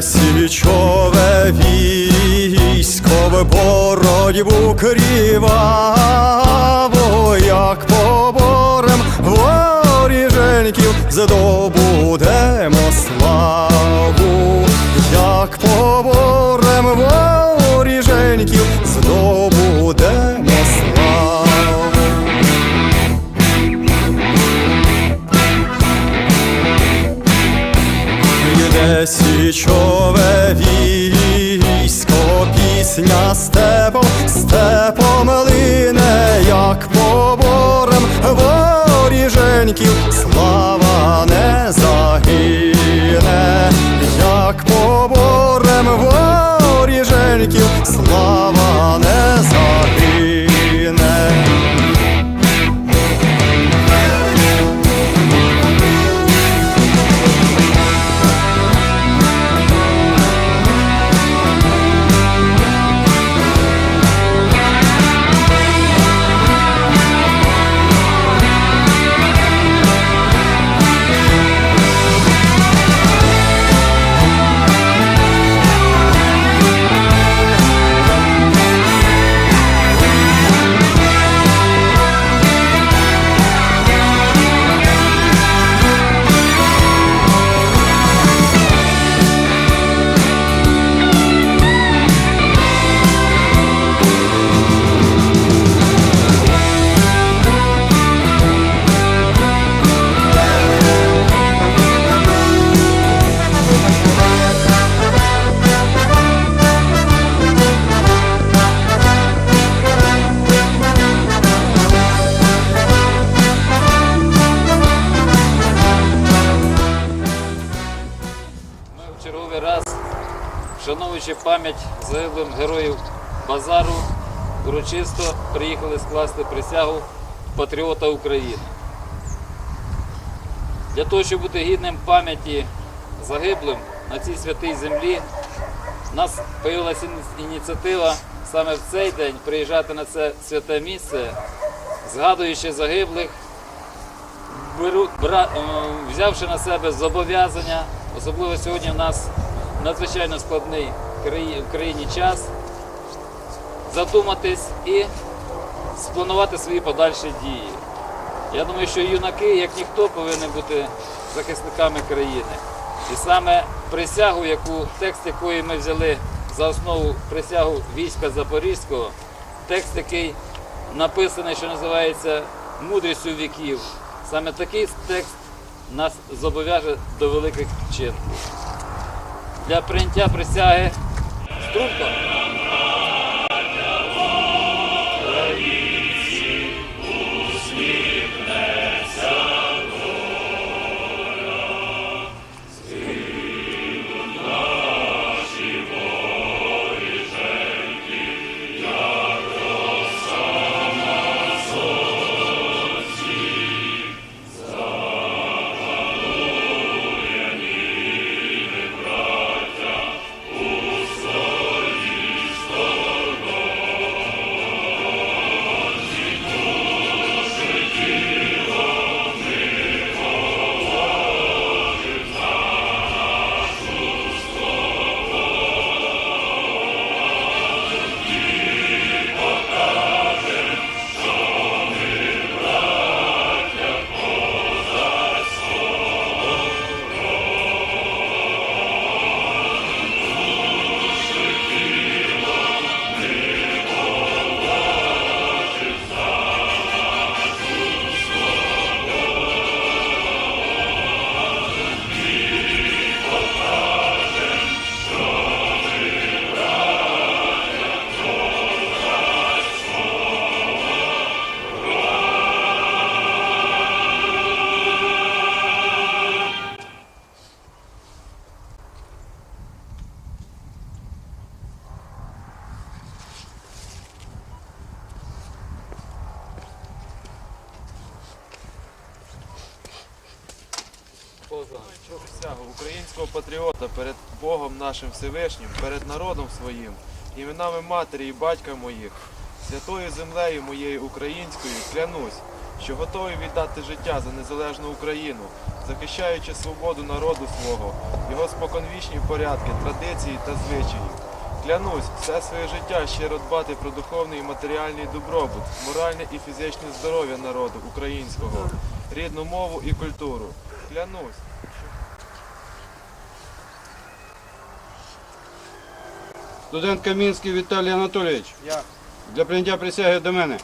Січове військо в боротьбу кріваво, як поборем воріженьків здобудемо славу, як поборем воріженьків здобудемо січове військо, пісня степом, степом лине, як поборем воріженьків, слава не загине, як поборем воріженьків, слава вшановуючи пам'ять загиблим героїв базару, урочисто приїхали скласти присягу патріота України. Для того, щоб бути гідним пам'яті загиблим на цій святій землі, у нас з'явилася ініціатива саме в цей день приїжджати на це святе місце, згадуючи загиблих, беру, бра, е, взявши на себе зобов'язання, особливо сьогодні в нас надзвичайно складний в країні час, задуматись і спланувати свої подальші дії. Я думаю, що юнаки, як ніхто, повинні бути захисниками країни. І саме присягу, яку, текст якої ми взяли за основу присягу війська Запорізького, текст, який написаний, що називається мудрістю віків. Саме такий текст нас зобов'яже до великих вчинків. Для прийняття присяги струнко. Нашим Всевишнім, перед народом своїм, іменами матері і батька моїх, святою землею моєю українською, клянусь, що готовий віддати життя за незалежну Україну, захищаючи свободу народу свого, його споконвічні порядки, традиції та звичаї. Клянусь все своє життя щиро дбати про духовний і матеріальний добробут, моральне і фізичне здоров'я народу українського, рідну мову і культуру. Клянусь. Студент Камінський Віталій Анатолійович. Я. Для прийняття присяги до мене.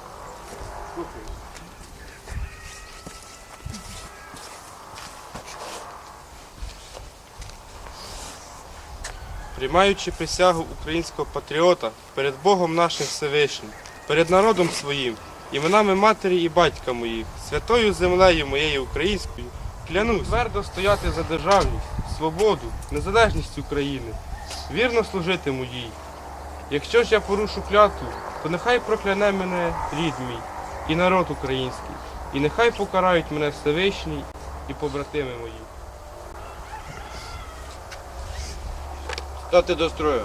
приймаючи присягу українського патріота перед Богом нашим Всевишнім, перед народом своїм, іменами матері і батька моїх, святою землею моєю українською, клянусь твердо стояти за державність, свободу, незалежність України, вірно служити моїй. Якщо ж я порушу кляту, то нехай прокляне мене рід мій і народ український, і нехай покарають мене Всевишній і побратими мої. Стати до строю.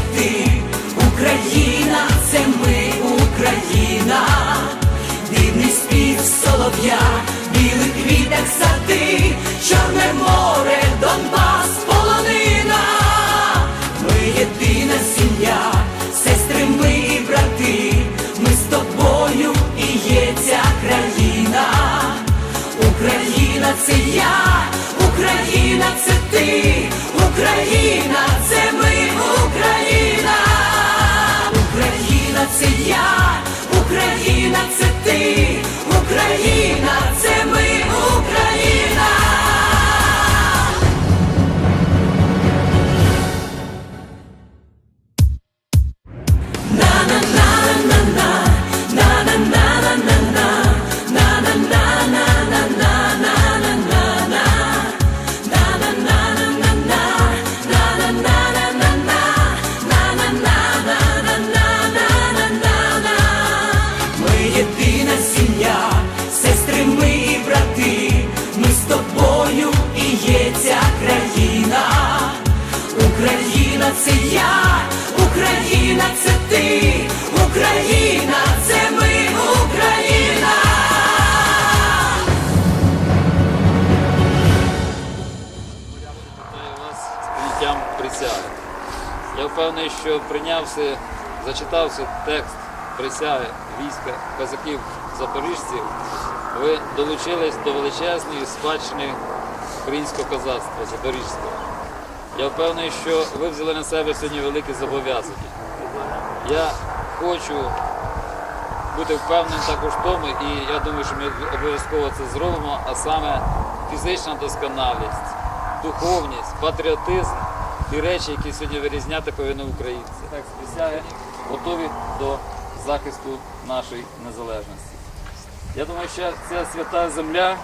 це я, Україна, це ти, Україна. Це я, Україна це ти, Україна це ми, Україна. Я впевнений, що прийнявши, зачитавши текст присяги війська козаків запоріжців, ви долучились до величезної спадщини українського козацтва запорізького. Я впевнений, що ви взяли на себе сьогодні великі зобов'язання. Я хочу бути впевненим також в тому, і я думаю, що ми обов'язково це зробимо, а саме фізична досконалість, духовність, патріотизм ті речі, які сьогодні вирізняти повинні українці. Так, присяги готові до захисту нашої незалежності. Я думаю, що ця свята земля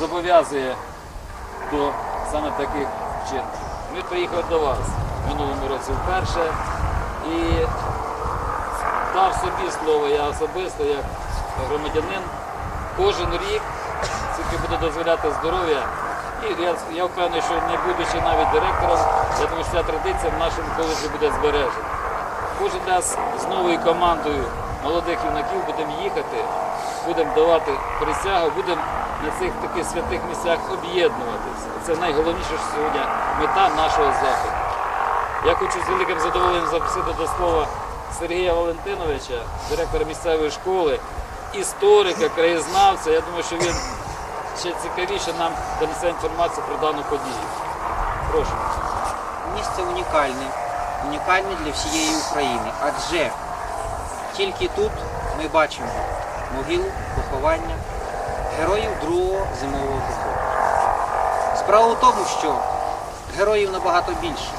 зобов'язує до саме таких вчинків. Ми приїхали до вас в минулому році вперше і дав собі слово я особисто, як громадянин, кожен рік, скільки буде дозволяти здоров'я. І я, я впевнений, що не будучи навіть директором, я думаю, що ця традиція в нашому коледжі буде збережена. Кожен раз з новою командою молодих юнаків будемо їхати, будемо давати присягу, будемо на цих таких святих місцях об'єднуватися. Це найголовніше що сьогодні мета нашого заходу. Я хочу з великим задоволенням запросити до слова Сергія Валентиновича, директора місцевої школи, історика, краєзнавця. Я думаю, що він ще цікавіше нам донесе інформацію про дану подію. Прошу. Місце унікальне, унікальне для всієї України, адже тільки тут ми бачимо могилу, поховання героїв другого зимового походу. Справа в тому, що героїв набагато більше.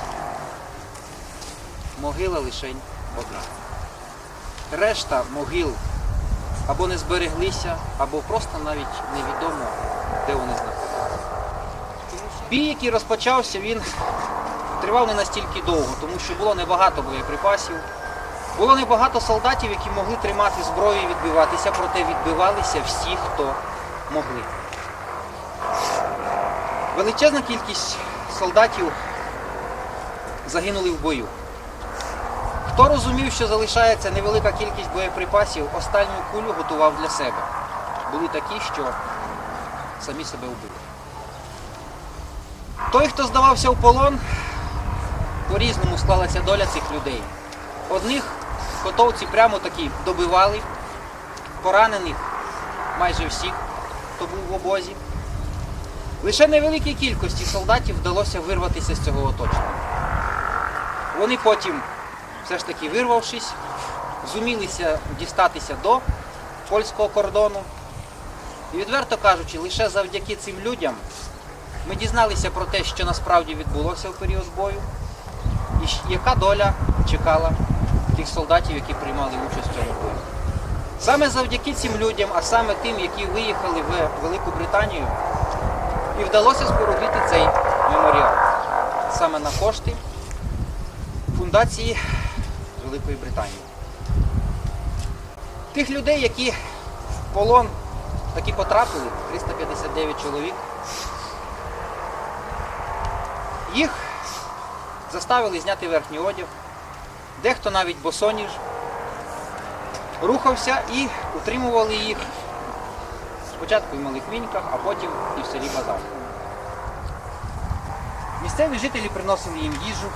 Могила лишень одна. Решта могил або не збереглися, або просто навіть невідомо, де вони знаходяться. Бій, який розпочався, він тривав не настільки довго, тому що було небагато боєприпасів. Було небагато солдатів, які могли тримати зброю і відбиватися, проте відбивалися всі, хто могли. Величезна кількість солдатів загинули в бою. Хто розумів, що залишається невелика кількість боєприпасів, останню кулю готував для себе. Були такі, що самі себе вбили. Той, хто здавався в полон, по-різному склалася доля цих людей. Одних котовці прямо таки добивали, поранених майже всіх, хто був в обозі. Лише невеликій кількості солдатів вдалося вирватися з цього оточення. Вони потім, все ж таки вирвавшись, зумілися дістатися до польського кордону. І відверто кажучи, лише завдяки цим людям ми дізналися про те, що насправді відбулося в період бою, і яка доля чекала тих солдатів, які приймали участь в цьому бою. Саме завдяки цим людям, а саме тим, які виїхали в Велику Британію, і вдалося спорудити цей меморіал. Саме на кошти фундації Великої Британії. Тих людей, які в полон таки потрапили, 359 чоловік, їх заставили зняти верхній одяг, дехто навіть босоніж рухався і утримували їх спочатку в малих віньках, а потім і в селі Базар. Місцеві жителі приносили їм їжу,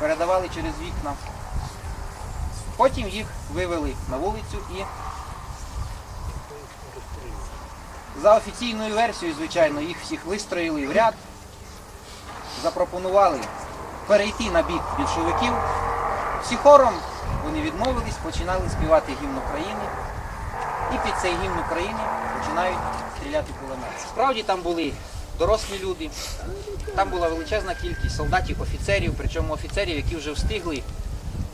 передавали через вікна. Потім їх вивели на вулицю і за офіційною версією, звичайно, їх всіх вистроїли в ряд, запропонували перейти на бік більшовиків. Всі хором вони відмовились, починали співати гімн України і під цей гімн України починають стріляти кулемети. Справді там були дорослі люди, там була величезна кількість солдатів, офіцерів, причому офіцерів, які вже встигли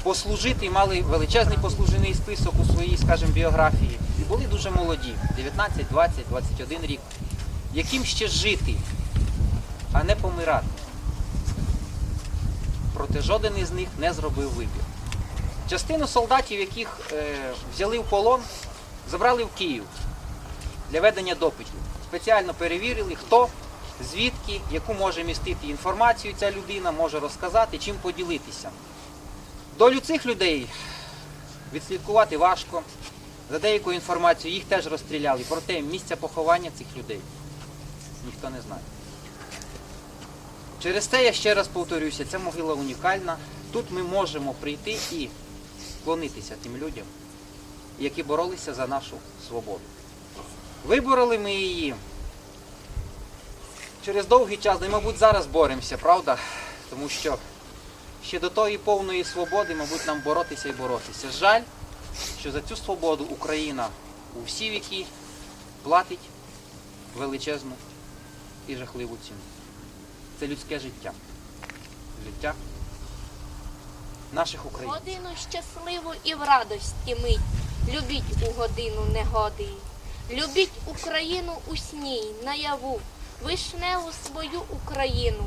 послужити мали величезний послужений список у своїй, скажімо, біографії. І були дуже молоді, 19, 20, 21 рік, яким ще жити, а не помирати. Проте жоден із них не зробив вибір. Частину солдатів, яких е, взяли в полон, забрали в Київ для ведення допитів. Спеціально перевірили, хто, звідки, яку може містити інформацію ця людина, може розказати, чим поділитися. Долю цих людей відслідкувати важко. За деяку інформацію їх теж розстріляли, проте місця поховання цих людей ніхто не знає. Через те я ще раз повторюся, ця могила унікальна. Тут ми можемо прийти і вклонитися тим людям, які боролися за нашу свободу. Вибороли ми її через довгий час, і, мабуть, зараз боремося, правда? Тому що ще до тої повної свободи, мабуть, нам боротися і боротися. Жаль, що за цю свободу Україна у всі віки платить величезну і жахливу ціну. Це людське життя. Життя наших українців. Годину щасливу і в радості мить. Любіть у годину негоди. Любіть Україну у сній, наяву, вишневу свою Україну.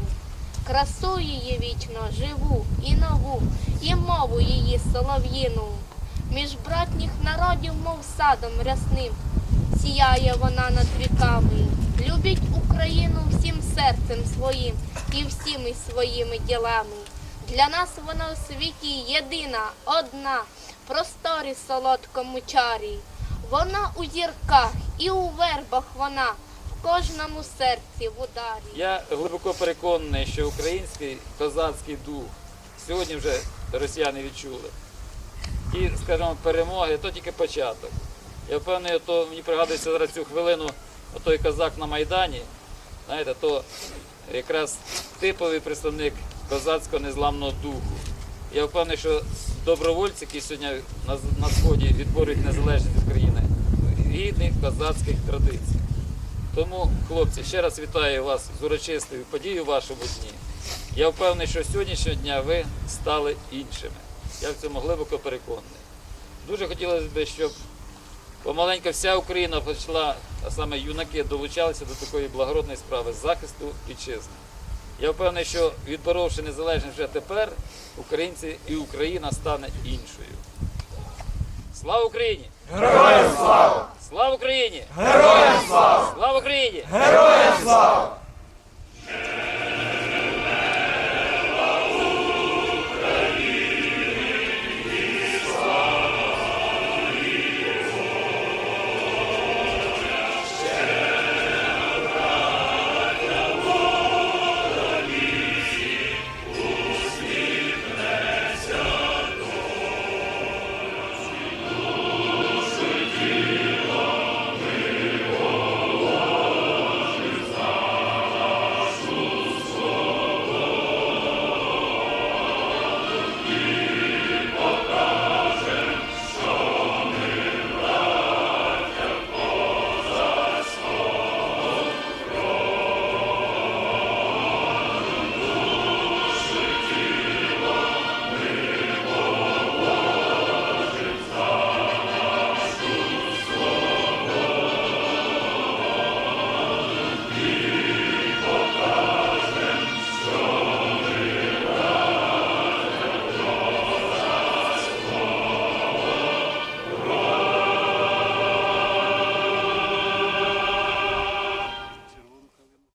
Красу її вічно живу і нову, і мову її солов'їну. Між братніх народів, мов садом рясним, сіяє вона над віками. Любіть Україну всім серцем своїм і всіми своїми ділами. Для нас вона у світі єдина, одна, просторі солодкому чарі. Вона у зірках і у вербах вона, в кожному серці в ударі. Я глибоко переконаний, що український козацький дух сьогодні вже росіяни відчули. І, скажімо, перемоги то тільки початок. Я впевнений, то мені пригадується зараз цю хвилину, той козак на Майдані, знаєте, то якраз типовий представник козацького незламного духу. Я впевнений, що добровольці, які сьогодні на, сході відборюють незалежність України, гідних козацьких традицій. Тому, хлопці, ще раз вітаю вас з урочистою подією вашому дні. Я впевнений, що сьогоднішнього дня ви стали іншими. Я в цьому глибоко переконаний. Дуже хотілося б, щоб помаленька вся Україна почала, а саме юнаки, долучалися до такої благородної справи захисту вітчизни. Я впевнений, що відборовши незалежність вже тепер, українці і Україна стане іншою. Слава Україні! Героям слава! Слава Україні! Героям слава! Слава Україні! Героям слава!